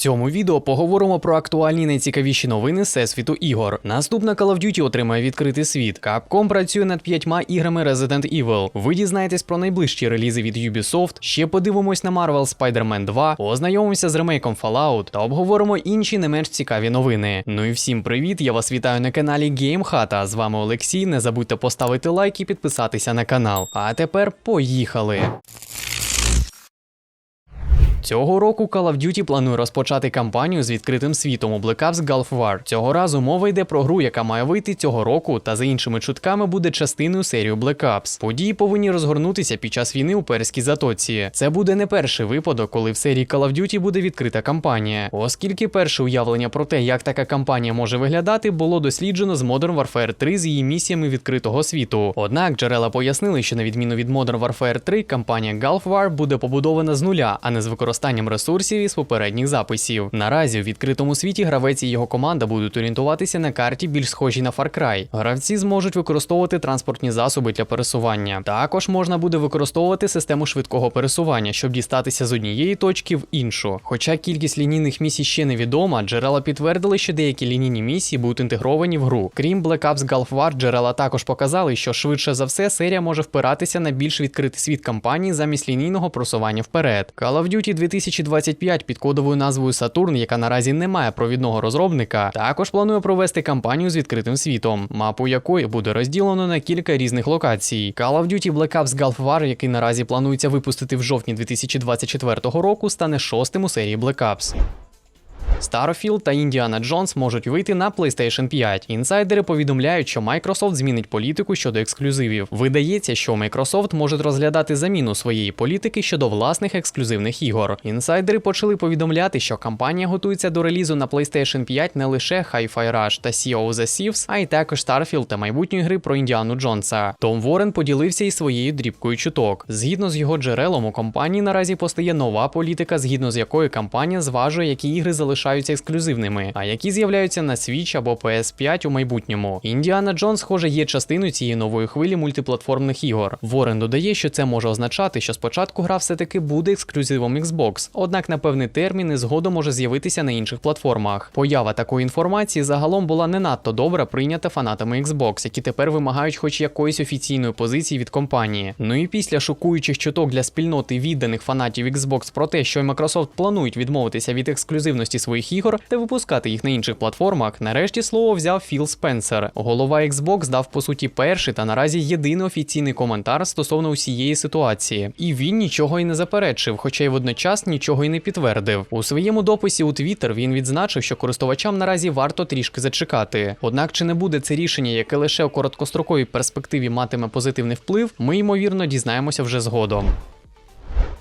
цьому відео поговоримо про актуальні найцікавіші новини всесвіту ігор. Наступна Call of Duty отримає відкритий світ. Capcom працює над п'ятьма іграми Resident Evil. Ви дізнаєтесь про найближчі релізи від Ubisoft, ще подивимось на Marvel Spider-Man 2, ознайомимося з ремейком Fallout та обговоримо інші не менш цікаві новини. Ну і всім привіт! Я вас вітаю на каналі GameHata. З вами Олексій. Не забудьте поставити лайк і підписатися на канал. А тепер поїхали! Цього року Call of Duty планує розпочати кампанію з відкритим світом у Black Ops Gulf War. Цього разу мова йде про гру, яка має вийти цього року, та за іншими чутками буде частиною серії Black Ops. Події повинні розгорнутися під час війни у Перській затоці. Це буде не перший випадок, коли в серії Call of Duty буде відкрита кампанія, оскільки перше уявлення про те, як така кампанія може виглядати, було досліджено з Modern Warfare 3 з її місіями відкритого світу. Однак джерела пояснили, що на відміну від Modern Warfare 3, кампанія Gulf War буде побудована з нуля, а не з використанням ресурсів із попередніх записів. Наразі в відкритому світі гравець і його команда будуть орієнтуватися на карті більш схожій на Far Cry. Гравці зможуть використовувати транспортні засоби для пересування. Також можна буде використовувати систему швидкого пересування, щоб дістатися з однієї точки в іншу. Хоча кількість лінійних місій ще невідома, джерела підтвердили, що деякі лінійні місії будуть інтегровані в гру. Крім Black Ops Gulf War, джерела також показали, що швидше за все серія може впиратися на більш відкритий світ кампанії замість лінійного просування вперед. Call of Duty 2025 під кодовою назвою Сатурн, яка наразі не має провідного розробника, також планує провести кампанію з відкритим світом, мапу якої буде розділено на кілька різних локацій. Call of Duty Black Ops Gulf War, який наразі планується випустити в жовтні 2024 року, стане шостим у серії Black Ops. Starfield та Indiana Jones можуть вийти на PlayStation 5. Інсайдери повідомляють, що Microsoft змінить політику щодо ексклюзивів. Видається, що Microsoft може розглядати заміну своєї політики щодо власних ексклюзивних ігор. Інсайдери почали повідомляти, що компанія готується до релізу на PlayStation 5 не лише Hi-Fi Rush та Sea of the Thieves, а й також Starfield та майбутньої гри про Індіану Джонса. Том Ворен поділився із своєю дрібкою чуток. Згідно з його джерелом, у компанії наразі постає нова політика, згідно з якою компанія зважує, які ігри залишаються ексклюзивними, а які з'являються на Switch або PS5 у майбутньому. Індіана Джонс, схоже, є частиною цієї нової хвилі мультиплатформних ігор. Ворен додає, що це може означати, що спочатку гра все-таки буде ексклюзивом Xbox, однак на певний термін і згодом може з'явитися на інших платформах. Поява такої інформації загалом була не надто добре прийнята фанатами Xbox, які тепер вимагають хоч якоїсь офіційної позиції від компанії. Ну і після шокуючих чуток для спільноти відданих фанатів Xbox про те, що Microsoft планують відмовитися від ексклюзивності своїх ігор та випускати їх на інших платформах, нарешті слово взяв Філ Спенсер. Голова Xbox дав по суті перший та наразі єдиний офіційний коментар стосовно усієї ситуації. І він нічого й не заперечив, хоча й водночас нічого й не підтвердив. У своєму дописі у Twitter він відзначив, що користувачам наразі варто трішки зачекати. Однак, чи не буде це рішення, яке лише у короткостроковій перспективі матиме позитивний вплив, ми ймовірно дізнаємося вже згодом.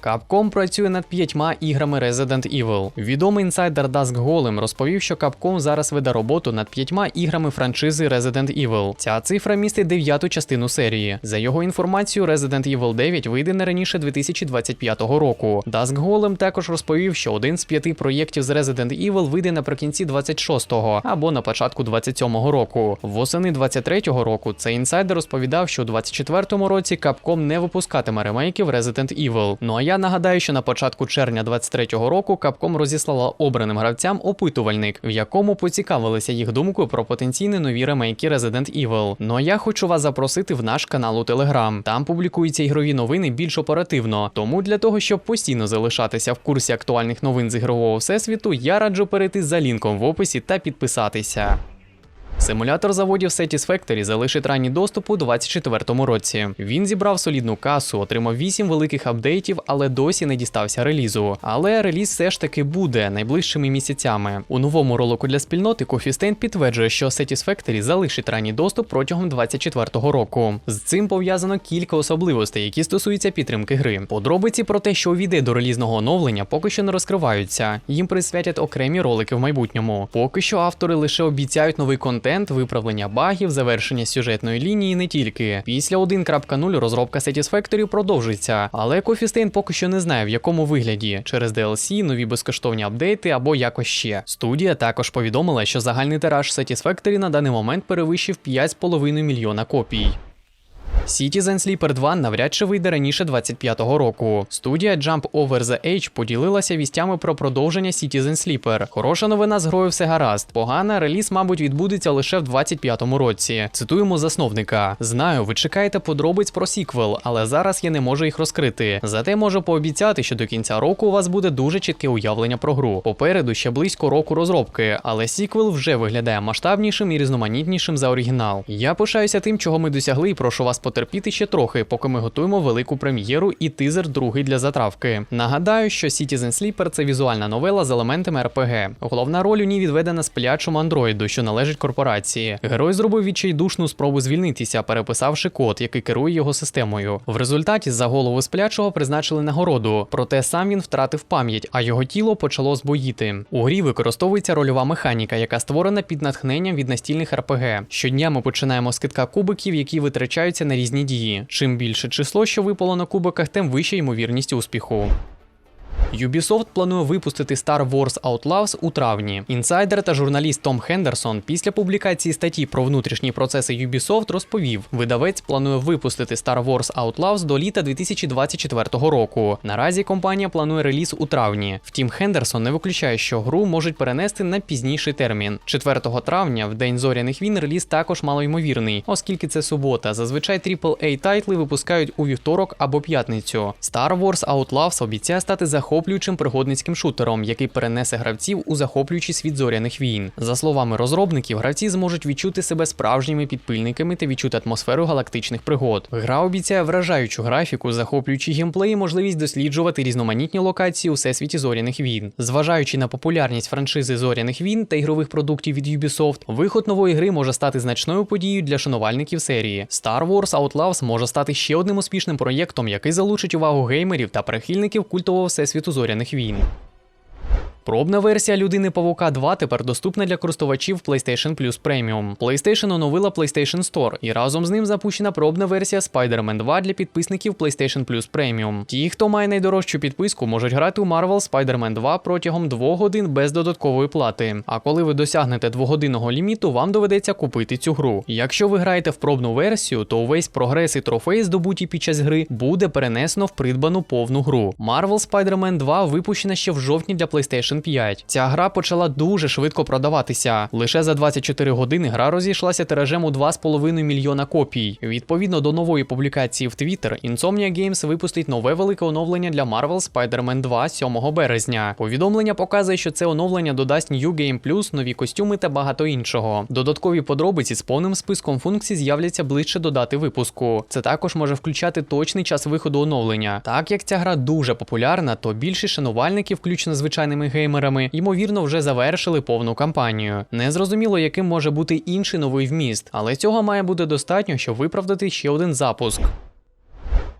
Capcom працює над п'ятьма іграми Resident Evil. Відомий інсайдер Dusk Golem розповів, що Capcom зараз веде роботу над п'ятьма іграми франшизи Resident Evil. Ця цифра містить дев'яту частину серії. За його інформацією, Resident Evil 9 вийде не раніше 2025 року. Dusk Golem також розповів, що один з п'яти проєктів з Resident Evil вийде наприкінці 26-го або на початку 27-го року. Восени 23-го року цей інсайдер розповідав, що у 24-му році Capcom не випускатиме ремейків Resident Evil. Ну а я нагадаю, що на початку червня 23-го року Capcom розіслала обраним гравцям опитувальник, в якому поцікавилися їх думкою про потенційні нові ремейки Resident Evil. Ну а я хочу вас запросити в наш канал у Telegram. Там публікуються ігрові новини більш оперативно. Тому для того, щоб постійно залишатися в курсі актуальних новин з ігрового всесвіту, я раджу перейти за лінком в описі та підписатися. Симулятор заводів Satisfactory залишить ранній доступ у 2024 році. Він зібрав солідну касу, отримав 8 великих апдейтів, але досі не дістався релізу. Але реліз все ж таки буде найближчими місяцями. У новому ролику для спільноти Coffee підтверджує, що Satisfactory залишить ранній доступ протягом 2024 року. З цим пов'язано кілька особливостей, які стосуються підтримки гри. Подробиці про те, що увійде до релізного оновлення, поки що не розкриваються. Їм присвятять окремі ролики в майбутньому. Поки що автори лише обіцяють новий контент контент, виправлення багів, завершення сюжетної лінії не тільки. Після 1.0 розробка Satisfactory продовжиться, але Coffee поки що не знає в якому вигляді через DLC, нові безкоштовні апдейти або якось ще. Студія також повідомила, що загальний тираж Satisfactory на даний момент перевищив 5,5 мільйона копій. Citizen Sleeper 2 навряд чи вийде раніше 25-го року. Студія Jump Over the Age поділилася вістями про продовження Citizen Sleeper. Хороша новина з грою все гаразд. Погана реліз, мабуть, відбудеться лише в 25-му році. Цитуємо засновника: знаю, ви чекаєте подробиць про сіквел, але зараз я не можу їх розкрити. Зате можу пообіцяти, що до кінця року у вас буде дуже чітке уявлення про гру. Попереду ще близько року розробки, але сіквел вже виглядає масштабнішим і різноманітнішим за оригінал. Я пишаюся тим, чого ми досягли, і прошу вас потерпіти ще трохи, поки ми готуємо велику прем'єру і тизер другий для затравки. Нагадаю, що Citizen Sleeper – це візуальна новела з елементами RPG. Головна роль у ній відведена сплячому андроїду, що належить корпорації. Герой зробив відчайдушну спробу звільнитися, переписавши код, який керує його системою. В результаті за голову сплячого призначили нагороду, проте сам він втратив пам'ять, а його тіло почало збоїти. У грі використовується рольова механіка, яка створена під натхненням від настільних RPG. Щодня ми починаємо з китка кубиків, які витрачаються на різні дії. Чим більше число, що випало на кубиках, тим вища ймовірність успіху. Ubisoft планує випустити Star Wars Outlaws у травні. Інсайдер та журналіст Том Хендерсон після публікації статті про внутрішні процеси Ubisoft розповів, видавець планує випустити Star Wars Outlaws до літа 2024 року. Наразі компанія планує реліз у травні. Втім, Хендерсон не виключає, що гру можуть перенести на пізніший термін. 4 травня, в день зоряних війн, реліз також малоймовірний, оскільки це субота. Зазвичай AAA тайтли випускають у вівторок або п'ятницю. Star Wars Outlaws обіцяє стати захоплюючим пригодницьким шутером, який перенесе гравців у захоплюючий світ зоряних війн. За словами розробників, гравці зможуть відчути себе справжніми підпильниками та відчути атмосферу галактичних пригод. Гра обіцяє вражаючу графіку, захоплюючий геймплей і можливість досліджувати різноманітні локації у всесвіті зоряних війн. Зважаючи на популярність франшизи зоряних війн та ігрових продуктів від Ubisoft, виход нової гри може стати значною подією для шанувальників серії. Star Wars Outlaws може стати ще одним успішним проєктом, який залучить увагу геймерів та прихильників культового всесвіту зоряних війн. Пробна версія людини Павука 2 тепер доступна для користувачів PlayStation Plus Premium. PlayStation оновила PlayStation Store, і разом з ним запущена пробна версія Spider-Man 2 для підписників PlayStation Plus Premium. Ті, хто має найдорожчу підписку, можуть грати у Marvel Spider-Man 2 протягом 2 годин без додаткової плати. А коли ви досягнете двогодинного ліміту, вам доведеться купити цю гру. Якщо ви граєте в пробну версію, то увесь прогрес і трофеї, здобуті під час гри, буде перенесено в придбану повну гру. Marvel Spider-Man 2 випущена ще в жовтні для PlayStation 5. Ця гра почала дуже швидко продаватися. Лише за 24 години гра розійшлася тиражем у 2,5 мільйона копій. Відповідно до нової публікації в Twitter, Insomnia Games випустить нове велике оновлення для Marvel Spider-Man 2 7 березня. Повідомлення показує, що це оновлення додасть New Game Plus, нові костюми та багато іншого. Додаткові подробиці з повним списком функцій з'являться ближче до дати випуску. Це також може включати точний час виходу оновлення. Так як ця гра дуже популярна, то більшість шанувальників, включно звичайними геймерами, ймовірно, вже завершили повну кампанію. Незрозуміло, яким може бути інший новий вміст, але цього має бути достатньо, щоб виправдати ще один запуск.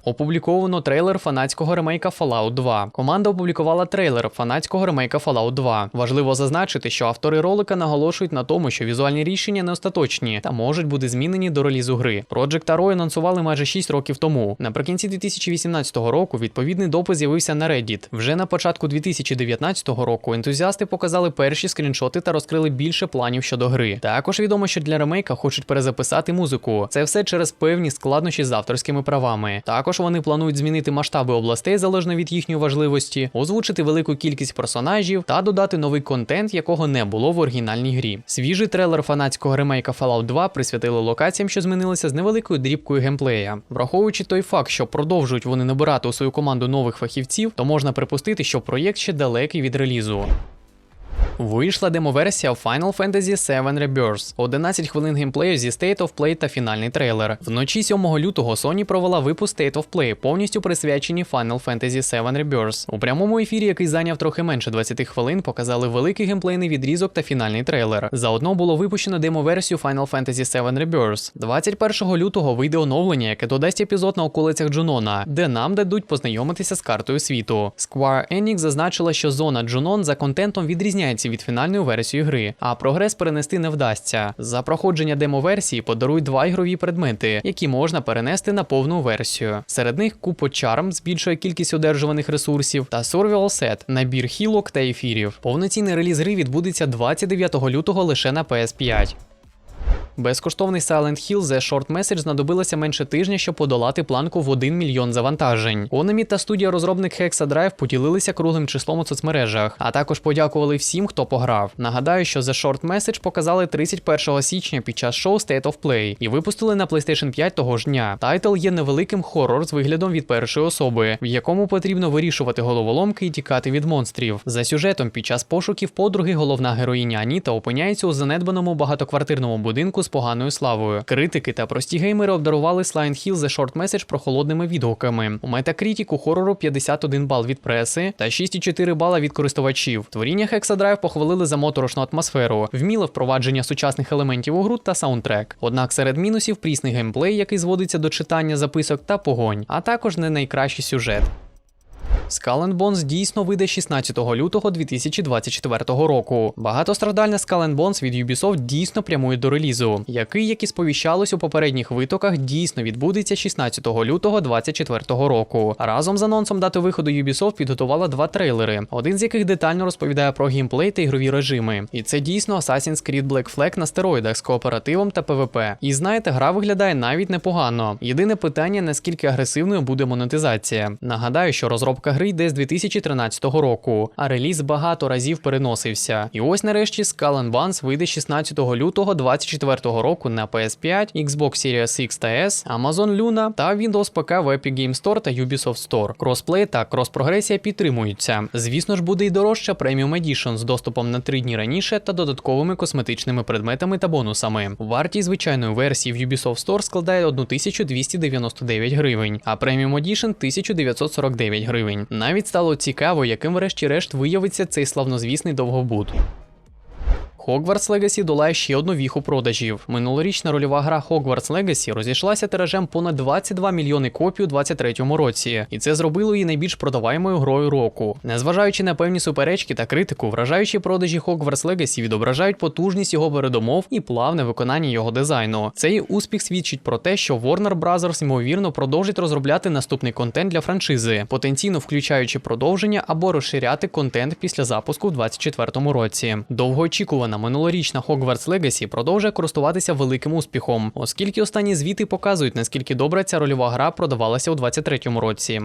Опубліковано трейлер фанатського ремейка Fallout 2. Команда опублікувала трейлер фанатського ремейка Fallout 2. Важливо зазначити, що автори ролика наголошують на тому, що візуальні рішення не остаточні та можуть бути змінені до релізу гри. Project Arrow анонсували майже 6 років тому. Наприкінці 2018 року відповідний допис з'явився на Reddit. Вже на початку 2019 року ентузіасти показали перші скріншоти та розкрили більше планів щодо гри. Також відомо, що для ремейка хочуть перезаписати музику. Це все через певні складнощі з авторськими правами. Також вони планують змінити масштаби областей залежно від їхньої важливості, озвучити велику кількість персонажів та додати новий контент, якого не було в оригінальній грі. Свіжий трейлер фанатського ремейка Fallout 2 присвятили локаціям, що змінилися з невеликою дрібкою геймплея. Враховуючи той факт, що продовжують вони набирати у свою команду нових фахівців, то можна припустити, що проєкт ще далекий від релізу. Вийшла демоверсія Final Fantasy VII Rebirth. 11 хвилин геймплею зі State of Play та фінальний трейлер. Вночі 7 лютого Sony провела випуск State of Play, повністю присвячені Final Fantasy VII Rebirth. У прямому ефірі, який зайняв трохи менше 20 хвилин, показали великий геймплейний відрізок та фінальний трейлер. Заодно було випущено демоверсію Final Fantasy VII Rebirth. 21 лютого вийде оновлення, яке додасть епізод на околицях Джунона, де нам дадуть познайомитися з картою світу. Square Enix зазначила, що зона Джунон за контентом відрізняється від фінальної версії гри, а прогрес перенести не вдасться. За проходження демо-версії подарують два ігрові предмети, які можна перенести на повну версію. Серед них купо чарм збільшує кількість одержуваних ресурсів, та Survival Set – набір хілок та ефірів. Повноцінний реліз гри відбудеться 29 лютого лише на PS5. Безкоштовний Silent Hill The Short Message знадобилося менше тижня, щоб подолати планку в 1 мільйон завантажень. Онемі та студія розробник Hexadrive поділилися круглим числом у соцмережах, а також подякували всім, хто пограв. Нагадаю, що The Short Message показали 31 січня під час шоу State of Play і випустили на PlayStation 5 того ж дня. Тайтл є невеликим хорор з виглядом від першої особи, в якому потрібно вирішувати головоломки і тікати від монстрів. За сюжетом під час пошуків подруги головна героїня Аніта опиняється у занедбаному багатоквартирному будинку з поганою славою. Критики та прості геймери обдарували Silent Hill The Short Message прохолодними відгуками. У Metacritic у хорору 51 бал від преси та 6,4 бала від користувачів. Творіння Hexadrive похвалили за моторошну атмосферу, вміле впровадження сучасних елементів у гру та саундтрек. Однак серед мінусів прісний геймплей, який зводиться до читання записок та погонь, а також не найкращий сюжет. Bones дійсно вийде 16 лютого 2024 року. Багатострадальна Skull Bones від Ubisoft дійсно прямує до релізу, який, як і сповіщалось у попередніх витоках, дійсно відбудеться 16 лютого 2024 року. Разом з анонсом дати виходу Ubisoft підготувала два трейлери, один з яких детально розповідає про геймплей та ігрові режими. І це дійсно Assassin's Creed Black Flag на стероїдах з кооперативом та PvP. І знаєте, гра виглядає навіть непогано. Єдине питання, наскільки агресивною буде монетизація. Нагадаю, що розробка гри йде з 2013 року, а реліз багато разів переносився. І ось нарешті Skull Bones вийде 16 лютого 2024 року на PS5, Xbox Series X та S, Amazon Luna та Windows ПК в Epic Game Store та Ubisoft Store. Кросплей та кроспрогресія підтримуються. Звісно ж, буде й дорожча Premium Edition з доступом на 3 дні раніше та додатковими косметичними предметами та бонусами. Вартість звичайної версії в Ubisoft Store складає 1299 гривень, а Premium Edition 1949 гривень. Навіть стало цікаво, яким врешті-решт виявиться цей славнозвісний довгобуд. Hogwarts Legacy долає ще одну віху продажів. Минулорічна рольова гра Hogwarts Legacy розійшлася тиражем понад 22 мільйони копій у 2023 році, і це зробило її найбільш продаваємою грою року. Незважаючи на певні суперечки та критику, вражаючі продажі Hogwarts Legacy відображають потужність його передумов і плавне виконання його дизайну. Цей успіх свідчить про те, що Warner Bros. ймовірно продовжить розробляти наступний контент для франшизи, потенційно включаючи продовження або розширяти контент після запуску в 2024 році. Довгоочікувана минулорічна Hogwarts Legacy продовжує користуватися великим успіхом, оскільки останні звіти показують, наскільки добре ця рольова гра продавалася у 2023 році.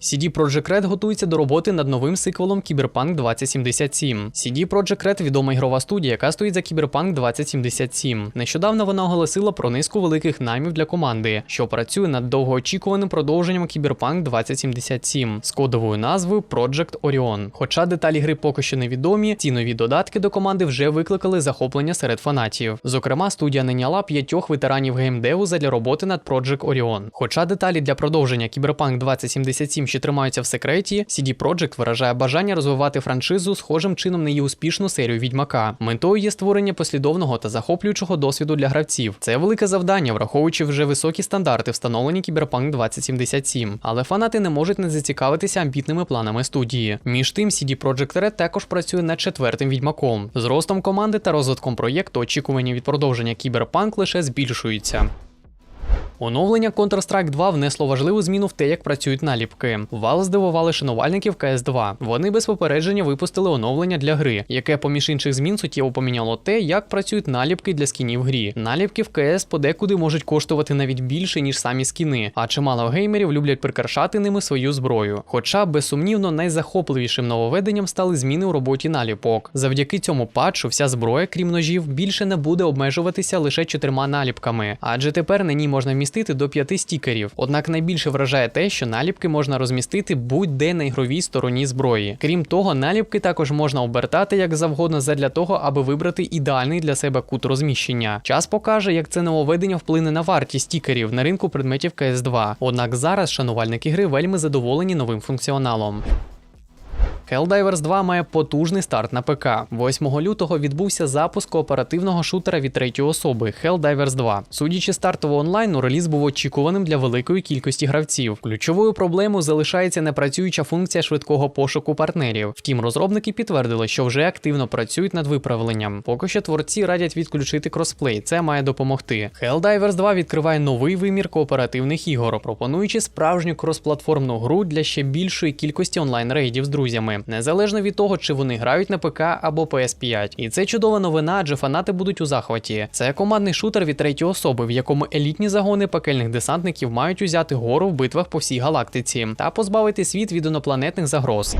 CD Projekt Red готується до роботи над новим сиквелом Cyberpunk 2077. CD Projekt Red – відома ігрова студія, яка стоїть за Cyberpunk 2077. Нещодавно вона оголосила про низку великих наймів для команди, що працює над довгоочікуваним продовженням Cyberpunk 2077 з кодовою назвою Project Orion. Хоча деталі гри поки що невідомі, ці нові додатки до команди вже викликали захоплення серед фанатів. Зокрема, студія найняла п'ятьох ветеранів геймдеву задля роботи над Project Orion. Хоча деталі для продовження Cyberpunk 2077 ще тримаються в секреті, CD Projekt виражає бажання розвивати франшизу схожим чином на її успішну серію відьмака. Метою є створення послідовного та захоплюючого досвіду для гравців. Це велике завдання, враховуючи вже високі стандарти, встановлені Cyberpunk 2077. Але фанати не можуть не зацікавитися амбітними планами студії. Між тим, CD Projekt Red також працює над четвертим відьмаком. З ростом команди та розвитком проєкту очікування від продовження Cyberpunk лише збільшуються. Оновлення Counter-Strike 2 внесло важливу зміну в те, як працюють наліпки. Вал здивували шанувальників CS2. Вони без попередження випустили оновлення для гри, яке, поміж інших змін, суттєво поміняло те, як працюють наліпки для скінів грі. Наліпки в CS подекуди можуть коштувати навіть більше, ніж самі скіни, а чимало геймерів люблять прикрашати ними свою зброю. Хоча, безсумнівно, найзахопливішим нововведенням стали зміни у роботі наліпок. Завдяки цьому патчу вся зброя, крім ножів, більше не буде обмежуватися лише чотирма наліпками, адже тепер на ній можна вмістити до п'яти стікерів. Однак найбільше вражає те, що наліпки можна розмістити будь-де на ігровій стороні зброї. Крім того, наліпки також можна обертати як завгодно задля того, аби вибрати ідеальний для себе кут розміщення. Час покаже, як це нововведення вплине на вартість стікерів на ринку предметів CS2. Однак зараз шанувальники гри вельми задоволені новим функціоналом. Helldivers 2 має потужний старт на ПК. 8 лютого відбувся запуск кооперативного шутера від третьої особи Helldivers 2. Судячи стартового онлайну, реліз був очікуваним для великої кількості гравців. Ключовою проблемою залишається непрацююча функція швидкого пошуку партнерів. Втім, розробники підтвердили, що вже активно працюють над виправленням. Поки що творці радять відключити кросплей. Це має допомогти. Helldivers 2 відкриває новий вимір кооперативних ігор, пропонуючи справжню кросплатформну гру для ще більшої кількості онлайн рейдів з друзями. Незалежно від того, чи вони грають на ПК або PS5. І це чудова новина, адже фанати будуть у захваті. Це командний шутер від третьої особи, в якому елітні загони пекельних десантників мають узяти гору в битвах по всій галактиці та позбавити світ від інопланетних загроз.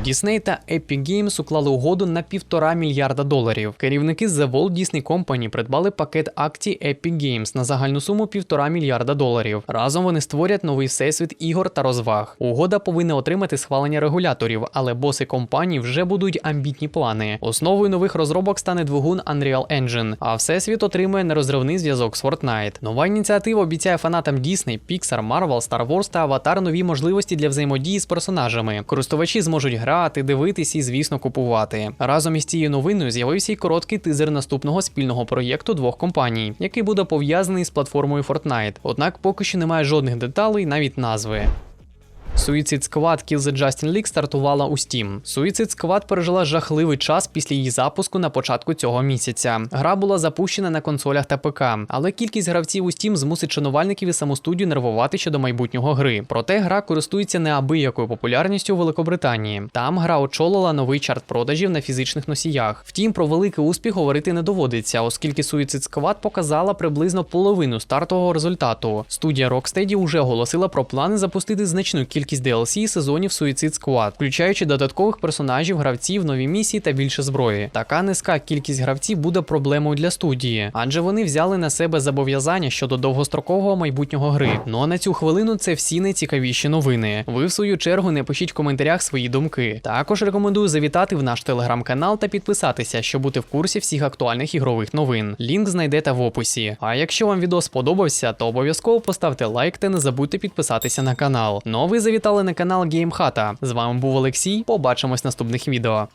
Disney та Epic Games уклали угоду на півтора мільярда доларів. Керівники The Walt Disney Company придбали пакет акцій Epic Games на загальну суму півтора мільярда доларів. Разом вони створять новий всесвіт ігор та розваг. Угода повинна отримати схвалення регуляторів, але боси компанії вже будують амбітні плани. Основою нових розробок стане двигун Unreal Engine, а всесвіт отримує нерозривний зв'язок з Fortnite. Нова ініціатива обіцяє фанатам Disney, Pixar, Marvel, Star Wars та Avatar нові можливості для взаємодії з персонажами. Користувачі зможуть грати, дивитись і, звісно, купувати. Разом із цією новиною з'явився й короткий тизер наступного спільного проєкту двох компаній, який буде пов'язаний з платформою Fortnite. Однак поки що немає жодних деталей, навіть назви. Suicide Squad Kill the Justin League стартувала у Steam. Suicide Squad пережила жахливий час після її запуску на початку цього місяця. Гра була запущена на консолях та ПК, але кількість гравців у Steam змусить шанувальників і саму студію нервувати щодо майбутнього гри. Проте гра користується неабиякою популярністю у Великобританії. Там гра очолила новий чарт продажів на фізичних носіях. Втім, про великий успіх говорити не доводиться, оскільки Suicide Squad показала приблизно половину стартового результату. Студія Rocksteady уже оголосила про плани запустити значну кількість DLC сезонів Suicide Squad, включаючи додаткових персонажів, гравців, нові місії та більше зброї. Така низька кількість гравців буде проблемою для студії, адже вони взяли на себе зобов'язання щодо довгострокового майбутнього гри. Ну а на цю хвилину це всі найцікавіші новини. Ви в свою чергу не пишіть в коментарях свої думки. Також рекомендую завітати в наш телеграм-канал та підписатися, щоб бути в курсі всіх актуальних ігрових новин. Лінк знайдете в описі. А якщо вам відео сподобався, то обов'язково поставте лайк та не забудьте підписатися на канал. Ну а ви завітали на канал GameHata. З вами був Олексій. Побачимось в наступних відео.